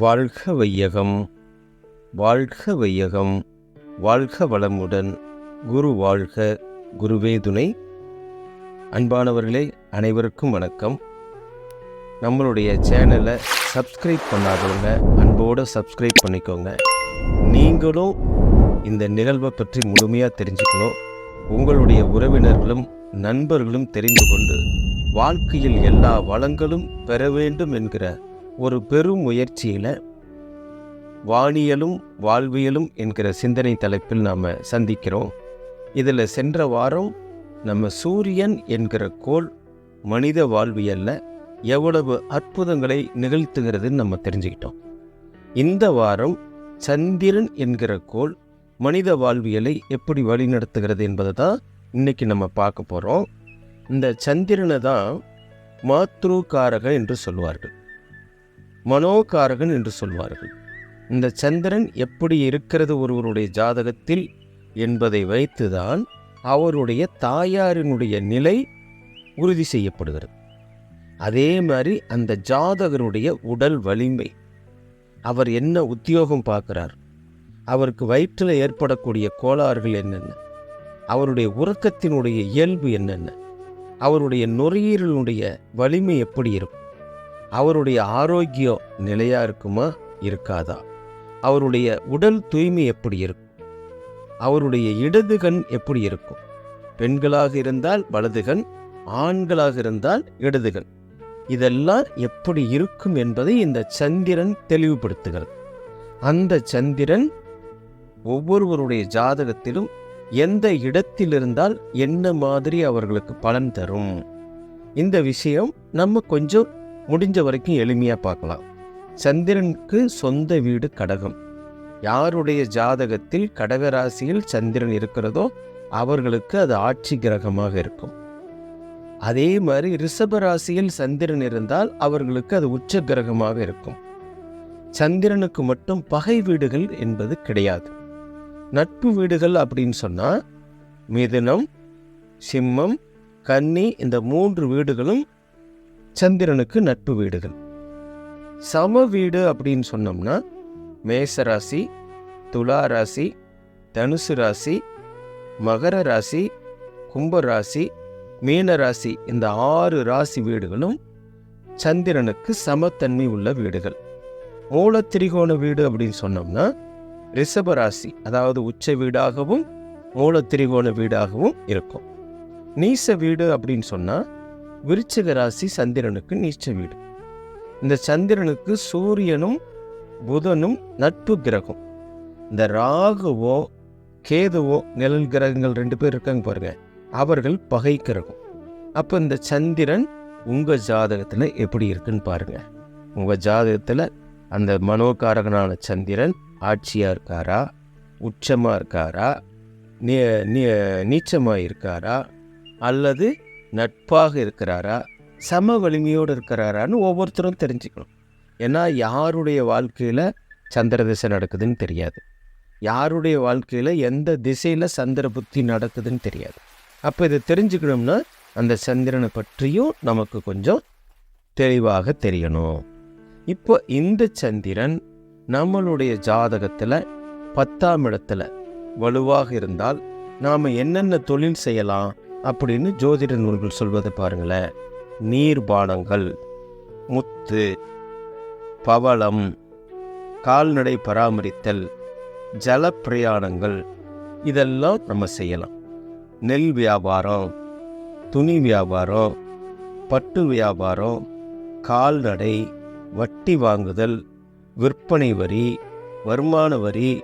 வாழ்க வையகம் வாழ்க வையகம் வாழ்க வளமுடன் குரு வாழ்க. குருவே துணை. அன்பானவர்களே அனைவருக்கும் வணக்கம். நம்மளுடைய சேனலை சப்ஸ்கிரைப் பண்ணாதவங்க அன்போடு சப்ஸ்கிரைப் பண்ணிக்கோங்க. நீங்களும் இந்த நிகழ்வை பற்றி முழுமையாக தெரிஞ்சுக்கணும். உங்களுடைய உறவினர்களும் நண்பர்களும் தெரிந்து கொண்டு வாழ்க்கையில் எல்லா வளங்களும் பெற வேண்டும் என்கிற ஒரு பெரும் முயற்சியில் வானியலும் வாழ்வியலும் என்கிற சிந்தனை தலைப்பில் நாம் சந்திக்கிறோம். இதில் சென்ற வாரம் நம்ம சூரியன் என்கிற கோள் மனித வாழ்வியலில் எவ்வளவு அற்புதங்களை நிகழ்த்துகிறதுன்னு நம்ம தெரிஞ்சுக்கிட்டோம். இந்த வாரம் சந்திரன் என்கிற கோள் மனித வாழ்வியலை எப்படி வழிநடத்துகிறது என்பதை தான் இன்னைக்கு நம்ம பார்க்க போகிறோம் இந்த சந்திரனை தான் மாத்ருகாரக என்று சொல்வார்கள். மனோகாரகன் என்று சொல்வார்கள். இந்த சந்திரன் எப்படி இருக்கிறது ஒருவருடைய ஜாதகத்தில் என்பதை வைத்துதான் அவருடைய தாயாரினுடைய நிலை உறுதி செய்யப்படுகிறது. அதே மாதிரி அந்த ஜாதகருடைய உடல் வலிமை. அவர் என்ன உத்தியோகம் பார்க்குறார்? அவருக்கு வயிற்றில் ஏற்படக்கூடிய கோளாறுகள் என்னென்ன? அவருடைய உறக்கத்தினுடைய இயல்பு என்னென்ன? அவருடைய நுரையீரலுடைய வலிமை எப்படி இருக்கும்? அவருடைய ஆரோக்கியம் நிலையாக இருக்குமா? இருக்காதா. அவருடைய உடல் தூய்மை எப்படி இருக்கும்? அவருடைய இடது கண் எப்படி இருக்கும்? பெண்களாக இருந்தால் வலதுகண் ஆண்களாக இருந்தால் இடதுகண் இதெல்லாம் எப்படி இருக்கும் என்பதை இந்த சந்திரன் தெளிவுபடுத்துகிறது. அந்த சந்திரன் ஒவ்வொருவருடைய ஜாதகத்திலும் எந்த இடத்தில் இருந்தால் என்ன மாதிரி அவர்களுக்கு பலன் தரும். இந்த விஷயம் நம்ம கொஞ்சம் முடிஞ்ச வரைக்கும் எளிமையாக பார்க்கலாம். சந்திரனுக்கு சொந்த வீடு கடகம். யாருடைய ஜாதகத்தில் கடகராசியில் சந்திரன் இருக்கிறதோ அவர்களுக்கு அது ஆட்சி கிரகமாக இருக்கும். அதே மாதிரி ரிஷப ராசியில் சந்திரன் இருந்தால் அவர்களுக்கு அது உச்ச கிரகமாக இருக்கும். சந்திரனுக்கு மட்டும் பகை வீடுகள் என்பது கிடையாது. நட்பு வீடுகள் அப்படின்னு சொன்னால் மிதுனம் சிம்மம் கன்னி இந்த மூன்று வீடுகளும் சந்திரனுக்கு நட்பு வீடுகள். சம வீடு அப்படின்னு சொன்னோம்னா மேச ராசி துலா ராசி தனுசு ராசி மகர ராசி கும்ப ராசி மீன ராசி இந்த ஆறு ராசி வீடுகளும் சந்திரனுக்கு சமத்தன்மை உள்ள வீடுகள். மூலத்திரிகோண வீடு அப்படின்னு சொன்னோம்னா ரிஷப ராசி அதாவது உச்ச வீடாகவும் மூலத்திரிகோண வீடாகவும் இருக்கும். நீச வீடு அப்படின்னு சொன்னால் விருச்சிக ராசி சந்திரனுக்கு நீச்ச வீடு. இந்த சந்திரனுக்கு சூரியனும் புதனும் நட்பு கிரகம். இந்த ராகுவோ கேதுவோ நிழல் கிரகங்கள் ரெண்டு பேர் இருக்காங்க பாருங்க. அவர்கள் பகை கிரகம். அப்போ இந்த சந்திரன் உங்கள் ஜாதகத்தில் எப்படி இருக்குன்னு பாருங்க. உங்கள் ஜாதகத்தில் அந்த மனோகாரகனான சந்திரன் ஆட்சியாக இருக்காரா? உச்சமாக இருக்காரா? நீ நீச்சமாக இருக்காரா அல்லது நட்பாக இருக்கிறாரா? சம வலிமையோடு இருக்கிறாரான்னு ஒவ்வொருத்தரும் தெரிஞ்சுக்கணும். ஏன்னா யாருடைய வாழ்க்கையில் சந்திர திசை நடக்குதுன்னு தெரியாது. யாருடைய வாழ்க்கையில் எந்த திசையில் சந்திர புத்தி நடக்குதுன்னு தெரியாது. அப்போ இதை தெரிஞ்சுக்கணும்னா அந்த சந்திரனை பற்றியும் நமக்கு கொஞ்சம் தெளிவாக தெரியணும். இப்போ இந்த சந்திரன் நம்மளுடைய ஜாதகத்தில் பத்தாம் இடத்துல வலுவாக இருந்தால் நாம் என்னென்ன தொழில் செய்யலாம்? அப்படின்னு ஜோதிட நூல்கள் சொல்வதை பாருங்களேன். நீர்பானங்கள் முத்து பவளம் கால்நடை பராமரித்தல் ஜலப்பிரயாணங்கள் இதெல்லாம் நம்ம செய்யலாம். நெல் வியாபாரம் துணி வியாபாரம் பட்டு வியாபாரம் கால்நடை வட்டி வாங்குதல் விற்பனை வரி வருமான வரி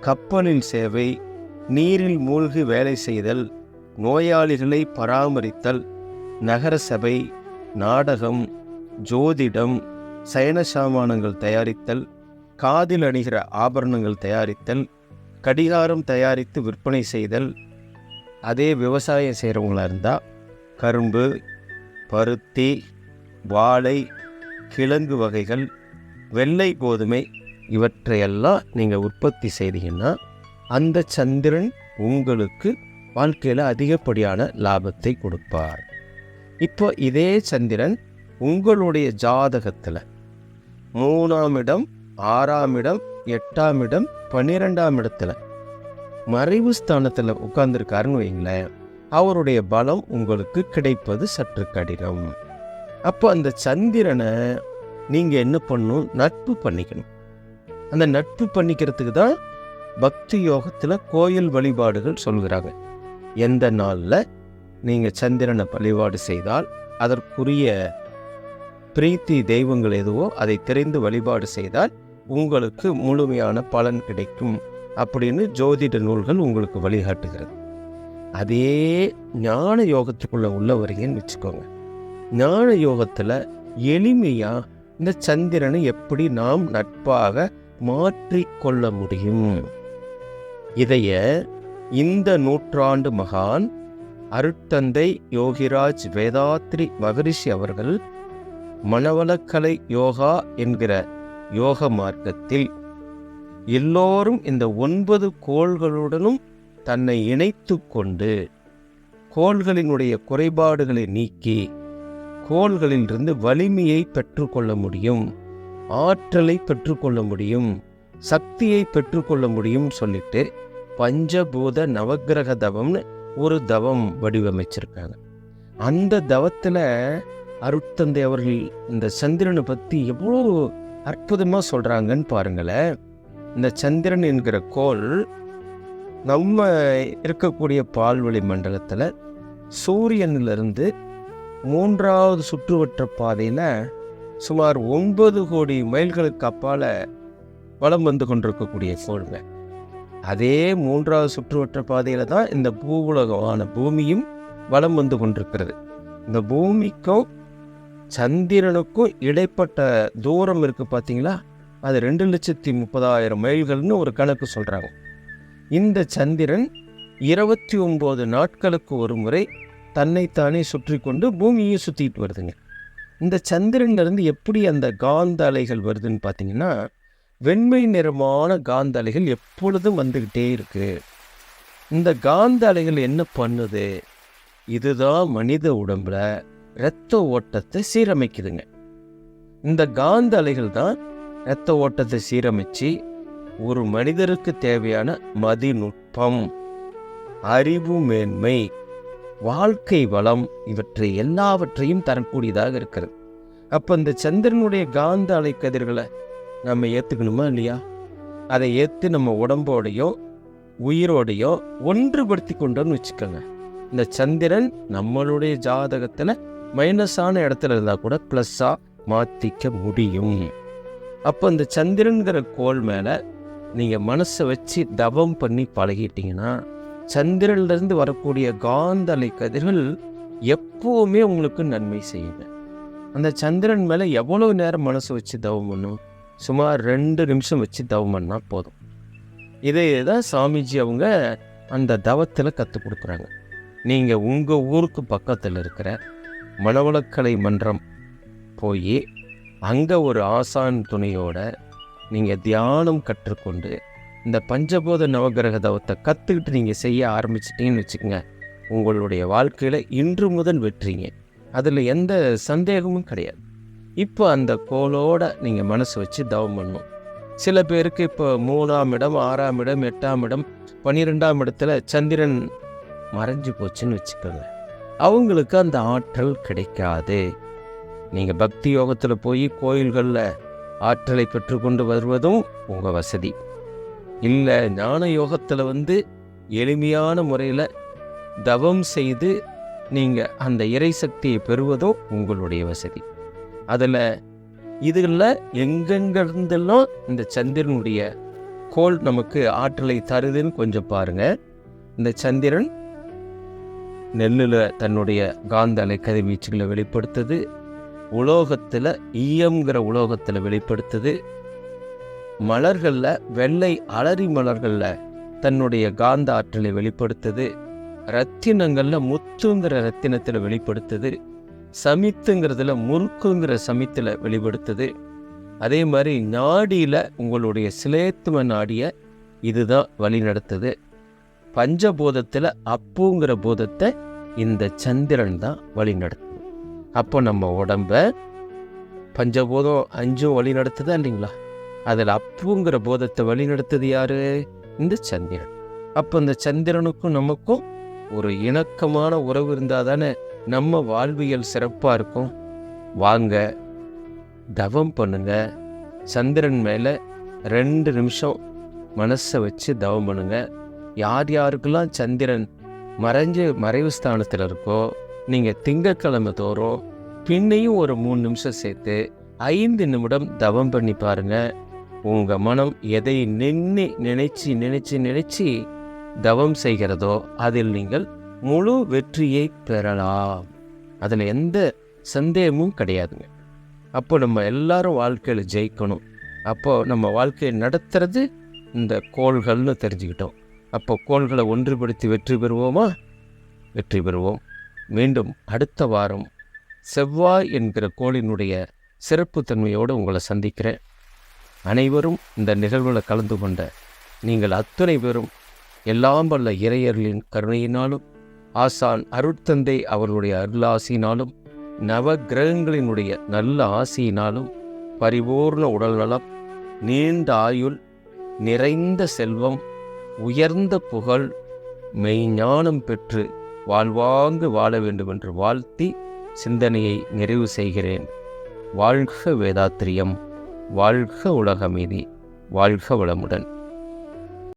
கப்பலில் சேவை நீரில் மூழ்கி வேலை செய்தல் நோயாளிகளை பராமரித்தல் நகர சபை நாடகம் ஜோதிடம் சயன சாமானங்கள் தயாரித்தல் காதில் அணிகிற ஆபரணங்கள் தயாரித்தல் கடிகாரம் தயாரித்து விற்பனை செய்தல். அதே விவசாயம் செய்கிறவங்களா இருந்தால் கரும்பு பருத்தி வாழை கிழங்கு வகைகள் வெள்ளை கோதுமை இவற்றையெல்லாம் நீங்கள் உற்பத்தி செய்தீங்கன்னா அந்த சந்திரன் உங்களுக்கு வாழ்க்கையில் அதிகப்படியான லாபத்தை கொடுப்பார். இப்போ இதே சந்திரன் உங்களுடைய ஜாதகத்தில் மூணாம் இடம் ஆறாம் இடம் எட்டாம் இடம் பன்னிரெண்டாம் இடத்துல மறைவு ஸ்தானத்தில் உட்கார்ந்துருக்காருன்னு வைங்களேன் அவருடைய பலம் உங்களுக்கு கிடைப்பது சற்று கடினம். அப்போ அந்த சந்திரனை நீங்கள் என்ன பண்ணணும்? நட்பு பண்ணிக்கணும். அந்த நட்பு பண்ணிக்கிறதுக்கு தான் பக்தி யோகத்தில் கோயில் வழிபாடுகள் சொல்கிறாங்க எந்த நாளில் நீங்கள் சந்திரனை வழிபாடு செய்தால் அதற்குரிய பிரீத்தி தெய்வங்கள் எதுவோ அதை தெரிந்து வழிபாடு செய்தால் உங்களுக்கு முழுமையான பலன் கிடைக்கும் அப்படின்னு ஜோதிட நூல்கள் உங்களுக்கு வழிகாட்டுகிறது. அதே ஞான யோகத்துக்குள்ளே உள்ள வரீங்கன்னு வச்சுக்கோங்க. ஞான யோகத்தில் எளிமையாக இந்த சந்திரனை எப்படி நாம் நட்பாக மாற்றிக்கொள்ள முடியும்? இதைய இந்த நூற்றாண்டு மகான் அருட்தந்தை யோகிராஜ் வேதாத்ரி மகரிஷி அவர்கள் மனவளக்கலை யோகா என்கிற யோக மார்க்கத்தில் எல்லோரும் இந்த ஒன்பது கோள்களுடனும் தன்னை இணைத்து கொண்டு கோள்களினுடைய குறைபாடுகளை நீக்கி கோள்களிலிருந்து வலிமையை பெற்றுக்கொள்ள முடியும் ஆற்றலை பெற்றுக்கொள்ள முடியும் சக்தியை பெற்றுக்கொள்ள முடியும் சொல்லிட்டு பஞ்சபூத நவக்கிரக தவம்னு ஒரு தவம் வடிவமைச்சிருக்காங்க. அந்த தவத்தில் அருட்தந்தை அவர்கள் இந்த சந்திரனை பற்றி எவ்வளோ அற்புதமாக சொல்கிறாங்கன்னு பாருங்களேன். இந்த சந்திரன் என்கிற கோள் நம்ம இருக்கக்கூடிய பால்வெளி மண்டலத்தில் சூரியனிலிருந்து மூன்றாவது சுற்றுவட்ட பாதையில் சுமார் ஒன்பது கோடி மைல்களுக்கு அப்பால் வலம் வந்து கொண்டிருக்கக்கூடிய கோள்கள் அதே மூன்றாவது சுற்றுவட்ட பாதையில் தான் இந்த பூவுலகமான பூமியும் வலம் வந்து கொண்டிருக்கிறது. இந்த பூமிக்கும் சந்திரனுக்கும் இடைப்பட்ட தூரம் இருக்குது பார்த்தீங்களா அது ரெண்டு லட்சத்தி முப்பதாயிரம் மைல்கள்னு ஒரு கணக்கு சொல்கிறாங்க இந்த சந்திரன் இருபத்தி ஒம்பது நாட்களுக்கு ஒரு முறை தன்னைத்தானே சுற்றி கொண்டு பூமியை சுற்றிட்டு வருதுங்க. இந்த சந்திரன்லேருந்து எப்படி அந்த காந்த அலைகள் வருதுன்னு பார்த்தீங்கன்னா வெண்மை நிறமான காந்த அலைகள் எப்பொழுதும் வந்துக்கிட்டே இருக்கு. இந்த காந்த அலைகள் என்ன பண்ணுது? இதுதான் மனித உடம்புல இரத்த ஓட்டத்தை சீரமைக்குதுங்க. இந்த காந்த அலைகள் தான் இரத்த ஓட்டத்தை சீரமைச்சு ஒரு மனிதருக்கு தேவையான மதிநுட்பம் அறிவு மேன்மை வாழ்க்கை வளம் இவற்றை எல்லாவற்றையும் தரக்கூடியதாக இருக்கிறது. அப்போ இந்த சந்திரனுடைய காந்த அலை கதிர்களை நம்ம ஏற்றுக்கணுமா இல்லையா? அதை ஏற்று நம்ம உடம்போடையோ உயிரோடையோ ஒன்றுபடுத்தி கொண்டோன்னு வச்சுக்கோங்க. இந்த சந்திரன் நம்மளுடைய ஜாதகத்தில் மைனஸான இடத்துல இருந்தால் கூட ப்ளஸ்ஸாக மாற்றிக்க முடியும். அப்போ இந்த சந்திரன்கிற கோள் மேலே நீங்கள் மனசை வச்சு தவம் பண்ணி பழகிட்டீங்கன்னா சந்திரன்லேருந்து வரக்கூடிய காந்த அலை கதிர்கள் எப்போவுமே உங்களுக்கு நன்மை செய்யுங்க. அந்த சந்திரன் மேலே எவ்வளோ நேரம் மனசு வச்சு தவம் பண்ணும்? சுமார் ரெண்டு நிமிஷம் வச்சு தவம் பண்ணால் போதும். இதே தான் சாமிஜி அவங்க அந்த தவத்தில் கற்றுக் கொடுக்குறாங்க. நீங்கள் உங்கள் ஊருக்கு பக்கத்தில் இருக்கிற மனவளக்கலை மன்றம் போய் அங்கே ஒரு ஆசான் துணையோட நீங்கள் தியானம் கற்றுக்கொண்டு இந்த பஞ்சபோத நவகிரக தவத்தை கற்றுக்கிட்டு நீங்கள் செய்ய ஆரம்பிச்சிட்டீங்கன்னு வச்சுக்கோங்க உங்களுடைய வாழ்க்கையில் இன்று முதல் வெற்றிங்க. அதில் எந்த சந்தேகமும் கிடையாது. இப்போ அந்த கோலோட நீங்கள் மனசு வச்சு தவம் பண்ணணும் சில பேருக்கு இப்போ மூணாம் இடம் ஆறாம் இடம் எட்டாம் இடம் பன்னிரெண்டாம் இடத்துல சந்திரன் மறைஞ்சு போச்சுன்னு வச்சுக்கோங்க. அவங்களுக்கு அந்த ஆற்றல் கிடைக்காது. நீங்கள் பக்தி யோகத்தில் போய் கோயில்களில் ஆற்றலை பெற்றுக்கொண்டு வருவதும் உங்கள் வசதி. இல்லை ஞான யோகத்தில் வந்து எளிமையான முறையில் தவம் செய்து நீங்கள் அந்த இறை சக்தியை பெறுவதும் உங்களுடைய வசதி. அதில் இதில் எங்கெங்கிருந்தெல்லாம் இந்த சந்திரனுடைய கோல் நமக்கு ஆற்றலை தருதுன்னு கொஞ்சம் பாருங்கள் இந்த சந்திரன் நெல்லில் தன்னுடைய காந்த அலை கதிர்வீச்சுகளை வெளிப்படுத்துது. உலோகத்தில் ஈயம்ங்கிற உலோகத்தில் வெளிப்படுத்துது. மலர்களில் வெள்ளை அலரி மலர்களில் தன்னுடைய காந்த ஆற்றலை வெளிப்படுத்துது. ரத்தினங்களில் முத்துங்கிற ரத்தினத்தில் வெளிப்படுத்துது. சமித்துங்கிறதுல முறுக்குங்கிற சமித்தில் வெளிப்படுத்துது. அதே மாதிரி நாடியில் உங்களுடைய சிலேத்துவ நாடியை இதுதான் வழி நடத்துது பஞ்சபூதத்தில் அப்புங்கிற பூதத்தை இந்த சந்திரன் தான் வழி நடத்துது அப்போ நம்ம உடம்ப பஞ்சபூதம் அஞ்சும் வழி நடத்துதா இல்லைங்களா? அதில் அப்புங்கிற போதத்தை வழிநடத்தது யாரு? இந்த சந்திரன். அப்போ இந்த சந்திரனுக்கும் நமக்கும் ஒரு இணக்கமான உறவு இருந்தால் தானே நம்ம வாழ்வியல் சிறப்பாக இருக்கும். வாங்க தவம் பண்ணுங்க. சந்திரன் மேலே ரெண்டு நிமிஷம் மனசை வச்சு தவம் பண்ணுங்க. யார் யாருக்கெல்லாம் சந்திரன் மறைஞ்சு மறைவு ஸ்தானத்தில் இருக்கோ நீங்கள் திங்கக்கிழமை தோறும் பின்னையும் ஒரு மூணு நிமிஷம் சேர்த்து ஐந்து நிமிடம் தவம் பண்ணி பாருங்கள் உங்கள் மனம் எதை நின்று நினைச்சு நினைச்சு நினைச்சு தவம் செய்கிறதோ அதில் நீங்கள் முழு வெற்றியை பெறலாம். அதில் எந்த சந்தேகமும் கிடையாதுங்க. அப்போ நம்ம எல்லாரும் வாழ்க்கையில் ஜெயிக்கணும். அப்போது நம்ம வாழ்க்கையை நடத்துறது இந்த கோள்கள்னு தெரிஞ்சுக்கிட்டோம். அப்போ கோள்களை ஒன்றுபடுத்தி வெற்றி பெறுவோமா? வெற்றி பெறுவோம். மீண்டும் அடுத்த வாரம் செவ்வாய் என்கிற கோளினுடைய சிறப்புத்தன்மையோடு உங்களை சந்திக்கிறேன். அனைவரும் இந்த நிகழ்வில் கலந்து கொண்ட நீங்கள் அத்தனை பேரும் எல்லாம் வல்ல இறையர்களின் கருணையினாலும் ஆசான் அருட்தந்தை அவர்களுடைய அருளாசியினாலும் நவ கிரகங்களினுடைய நல்ல ஆசியினாலும் பரிபூர்ண உடல்நலம் நீண்ட ஆயுள் நிறைந்த செல்வம் உயர்ந்த புகழ் மெய்ஞானம் பெற்று வாழ்வாங்கு வாழ வேண்டும் என்று வாழ்த்தி சிந்தனையை நிறைவு செய்கிறேன். வாழ்க வேதாத்திரியம் வாழ்க உலகமீதி வாழ்க வளமுடன்.